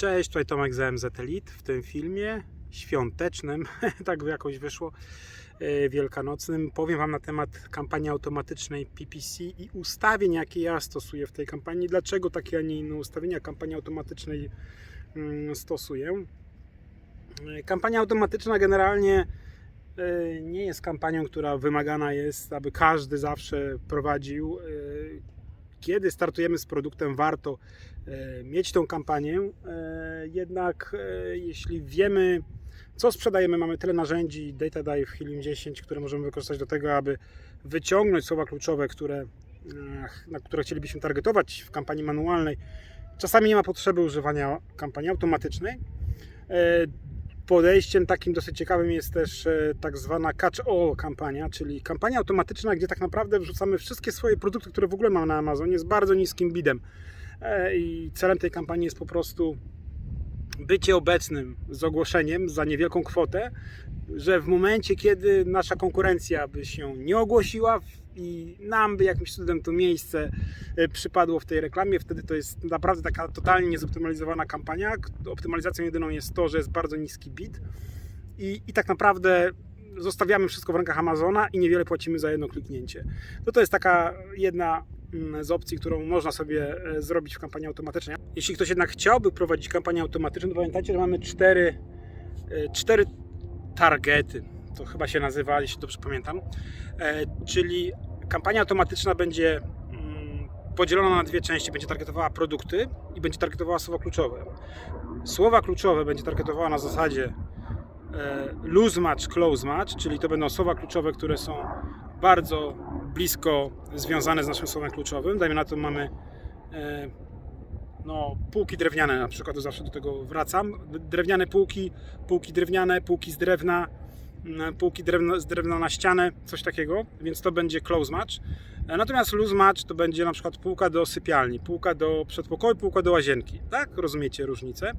Cześć, tutaj Tomek z MZ Elite. W tym filmie świątecznym, tak jakoś wyszło, e, wielkanocnym, powiem Wam na temat kampanii automatycznej PPC i ustawień, jakie ja stosuję w tej kampanii. Dlaczego takie, a nie inne ustawienia kampanii automatycznej mm, stosuję. E, Kampania automatyczna generalnie e, nie jest kampanią, która wymagana jest, aby każdy zawsze prowadził. Kiedy startujemy z produktem, warto e, mieć tą kampanię. E, Jednak e, jeśli wiemy, co sprzedajemy, mamy tyle narzędzi, Data Dive, Helium 10, które możemy wykorzystać do tego, aby wyciągnąć słowa kluczowe, które, na które chcielibyśmy targetować w kampanii manualnej. Czasami nie ma potrzeby używania kampanii automatycznej. Podejściem takim dosyć ciekawym jest też e, tak zwana catch-all kampania, czyli kampania automatyczna, gdzie tak naprawdę wrzucamy wszystkie swoje produkty, które w ogóle mamy na Amazonie z bardzo niskim bidem. E, I celem tej kampanii jest po prostu bycie obecnym z ogłoszeniem za niewielką kwotę, że w momencie, kiedy nasza konkurencja by się nie ogłosiła i nam by jakimś cudem to miejsce e, przypadło w tej reklamie, wtedy to jest naprawdę taka totalnie niezoptymalizowana kampania. Optymalizacją jedyną jest to, że jest bardzo niski bid i, i tak naprawdę zostawiamy wszystko w rękach Amazona i niewiele płacimy za jedno kliknięcie. To to jest taka jedna mm, z opcji, którą można sobie e, zrobić w kampanii automatycznej. Jeśli ktoś jednak chciałby prowadzić kampanię automatyczną, to pamiętajcie, że mamy cztery, e, cztery targety. To chyba się nazywa, jeśli dobrze pamiętam. E, Czyli kampania automatyczna będzie mm, podzielona na dwie części. Będzie targetowała produkty i będzie targetowała słowa kluczowe. Słowa kluczowe będzie targetowała na zasadzie e, loose match, close match, czyli to będą słowa kluczowe, które są bardzo blisko związane z naszym słowem kluczowym. Dajmy na to mamy e, no, półki drewniane na przykład, zawsze do tego wracam. Drewniane półki, półki drewniane, półki z drewna, półki drewna, z drewna na ścianę, coś takiego, więc to będzie close match. E, Natomiast loose match to będzie na przykład półka do sypialni, półka do przedpokoju, półka do łazienki. Tak? Rozumiecie różnicę?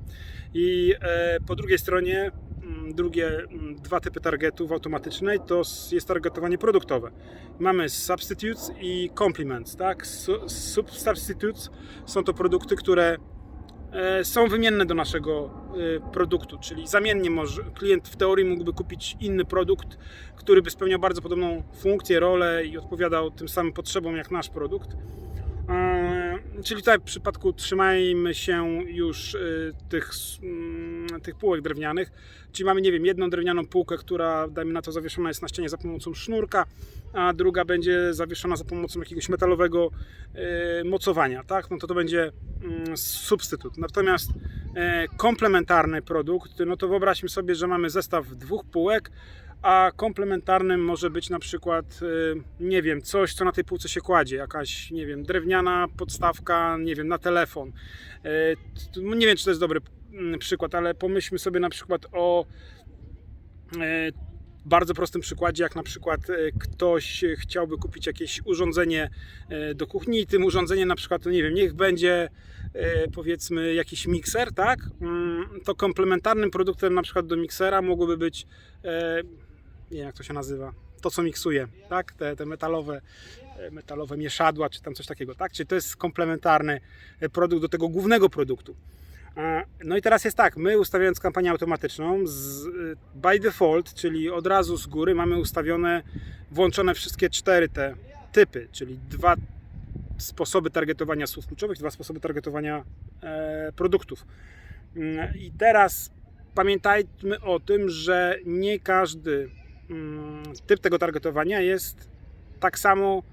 I e, po drugiej stronie mm, drugie mm, dwa typy targetów automatycznej to jest targetowanie produktowe. Mamy substitutes i complements. Tak? Su- sub- Substitutes są to produkty, które są wymienne do naszego e, produktu, czyli zamiennie może klient w teorii mógłby kupić inny produkt, który by spełniał bardzo podobną funkcję, rolę i odpowiadał tym samym potrzebom jak nasz produkt. E, Czyli tutaj w przypadku trzymajmy się już tych, mm, tych półek drewnianych. Czyli mamy, nie wiem, jedną drewnianą półkę, która, dajmy na to, zawieszona jest na ścianie za pomocą sznurka, a druga będzie zawieszona za pomocą jakiegoś metalowego y, mocowania, tak? No to to będzie mm, substytut. Natomiast e, komplementarny produkt, no to wyobraźmy sobie, że mamy zestaw dwóch półek, a komplementarnym może być na przykład, y, nie wiem, coś, co na tej półce się kładzie, jakaś, nie wiem, drewniana podstawka, nie wiem, na telefon. Nie wiem, czy to jest dobry mm, przykład, ale pomyślmy sobie na przykład o bardzo prostym przykładzie, jak na przykład y, ktoś chciałby kupić jakieś urządzenie y, do kuchni i tym urządzeniem na przykład, no nie wiem, niech będzie y, powiedzmy jakiś mikser, tak? Mm, To komplementarnym produktem na przykład do miksera mogłoby być e, nie wiem jak to się nazywa, to co miksuje, tak? Te, te metalowe, e, metalowe mieszadła, czy tam coś takiego, tak? Czyli to jest komplementarny e, produkt do tego głównego produktu. E, No i teraz jest tak, my ustawiając kampanię automatyczną z, e, by default, czyli od razu z góry mamy ustawione, włączone wszystkie cztery te typy, czyli dwa sposoby targetowania słów kluczowych, dwa sposoby targetowania e, produktów. Mm, I teraz pamiętajmy o tym, że nie każdy mm, typ tego targetowania jest tak samo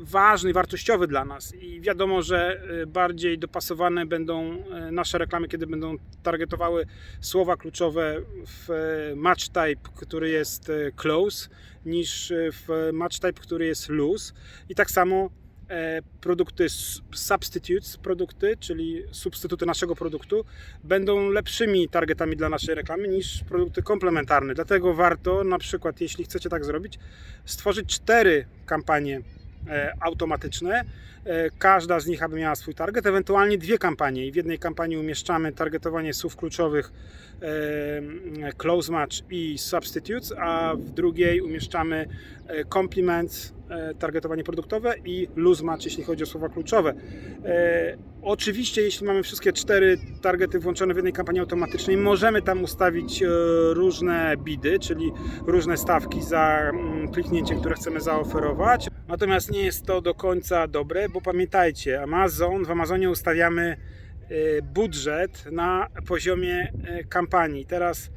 ważny i wartościowy dla nas. I wiadomo, że e, bardziej dopasowane będą e, nasze reklamy, kiedy będą targetowały słowa kluczowe w e, match type, który jest e, close, niż e, w match type, który jest loose. I tak samo e, produkty substitutes, produkty, czyli substytuty naszego produktu, będą lepszymi targetami dla naszej reklamy niż produkty komplementarne. Dlatego warto, na przykład, jeśli chcecie tak zrobić, stworzyć cztery kampanie e, automatyczne. E, każda z nich aby miała swój target, ewentualnie dwie kampanie. W jednej kampanii umieszczamy targetowanie słów kluczowych e, close match i substitutes, a w drugiej umieszczamy e, compliments, e, targetowanie produktowe i loose match, jeśli chodzi o słowa kluczowe. E, Oczywiście, jeśli mamy wszystkie cztery targety włączone w jednej kampanii automatycznej, możemy tam ustawić e, różne bidy, czyli różne stawki za mm, kliknięcie, które chcemy zaoferować. Natomiast nie jest to do końca dobre, bo pamiętajcie, Amazon, w Amazonie ustawiamy e, budżet na poziomie e, kampanii. Teraz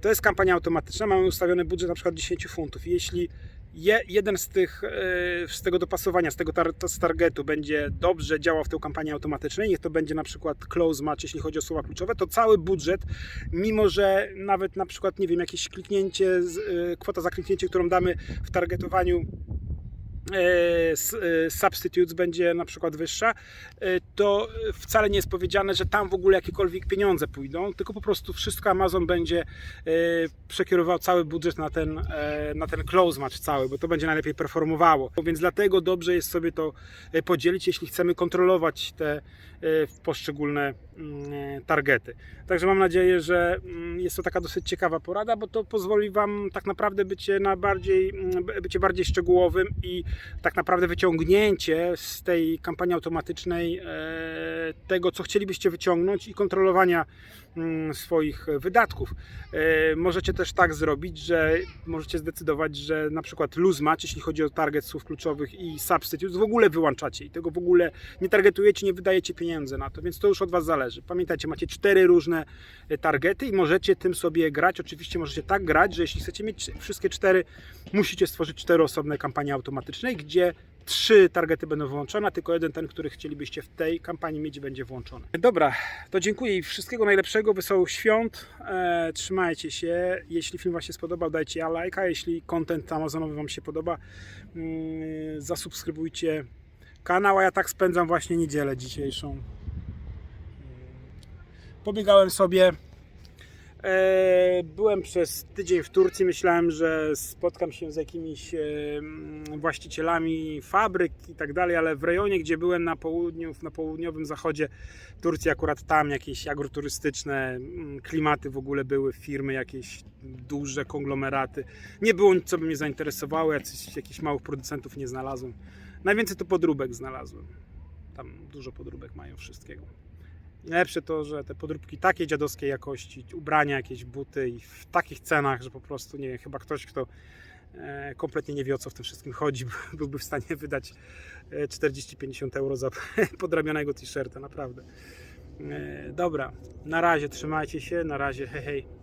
to jest kampania automatyczna, mamy ustawiony budżet na przykład 10 funtów. Jeśli je, jeden z, tych, e, z tego dopasowania, z tego tar, z targetu będzie dobrze działał w tej kampanii automatycznej, niech to będzie na przykład close match, jeśli chodzi o słowa kluczowe, to cały budżet, mimo że nawet na przykład, nie wiem, jakieś kliknięcie, e, kwota za kliknięcie, którą damy w targetowaniu substitutes będzie na przykład wyższa, e, to wcale nie jest powiedziane, że tam w ogóle jakiekolwiek pieniądze pójdą, tylko po prostu wszystko Amazon będzie e, przekierował cały budżet na ten, e, na ten close match cały, bo to będzie najlepiej performowało. Więc dlatego dobrze jest sobie to e, podzielić, jeśli chcemy kontrolować te e, poszczególne mm, e, targety. Także mam nadzieję, że mm, jest to taka dosyć ciekawa porada, bo to pozwoli Wam tak naprawdę bycie, na bardziej, mm, bardziej szczegółowym i tak naprawdę wyciągnięcie z tej kampanii automatycznej e, tego, co chcielibyście wyciągnąć i kontrolowania swoich wydatków. E, Możecie też tak zrobić, że możecie zdecydować, że na przykład lose match, jeśli chodzi o target słów kluczowych i substitutes, w ogóle wyłączacie i tego w ogóle nie targetujecie, nie wydajecie pieniędzy na to, więc to już od Was zależy. Pamiętajcie, macie cztery różne e, targety i możecie tym sobie grać. Oczywiście możecie tak grać, że jeśli chcecie mieć wszystkie cztery, musicie stworzyć cztery osobne kampanie automatycznej, gdzie trzy targety będą wyłączone, a tylko jeden, ten, który chcielibyście w tej kampanii mieć, będzie włączony. Dobra, to dziękuję i wszystkiego najlepszego, wesołych świąt, e, trzymajcie się. Jeśli film Wam się spodobał, dajcie ja lajka, jeśli content amazonowy Wam się podoba, mm, zasubskrybujcie kanał, a ja tak spędzam właśnie niedzielę dzisiejszą. Pobiegałem sobie. E, Byłem przez tydzień w Turcji. Myślałem, że spotkam się z jakimiś e, właścicielami fabryk i tak dalej, ale w rejonie, gdzie byłem na południu, na południowym zachodzie Turcji, akurat tam jakieś agroturystyczne klimaty w ogóle były, firmy jakieś duże, konglomeraty. Nie było nic, co by mnie zainteresowało, jacyś, jakichś małych producentów nie znalazłem. Najwięcej to podróbek znalazłem. Tam dużo podróbek mają wszystkiego. Najlepsze to, że te podróbki takiej dziadowskiej jakości, ubrania, jakieś buty i w takich cenach, że po prostu nie wiem, chyba ktoś, kto e, kompletnie nie wie o co w tym wszystkim chodzi, byłby w stanie wydać e, 40-50 euro za podrabionego t-shirta, naprawdę. E, Dobra, na razie trzymajcie się, na razie, hej hej.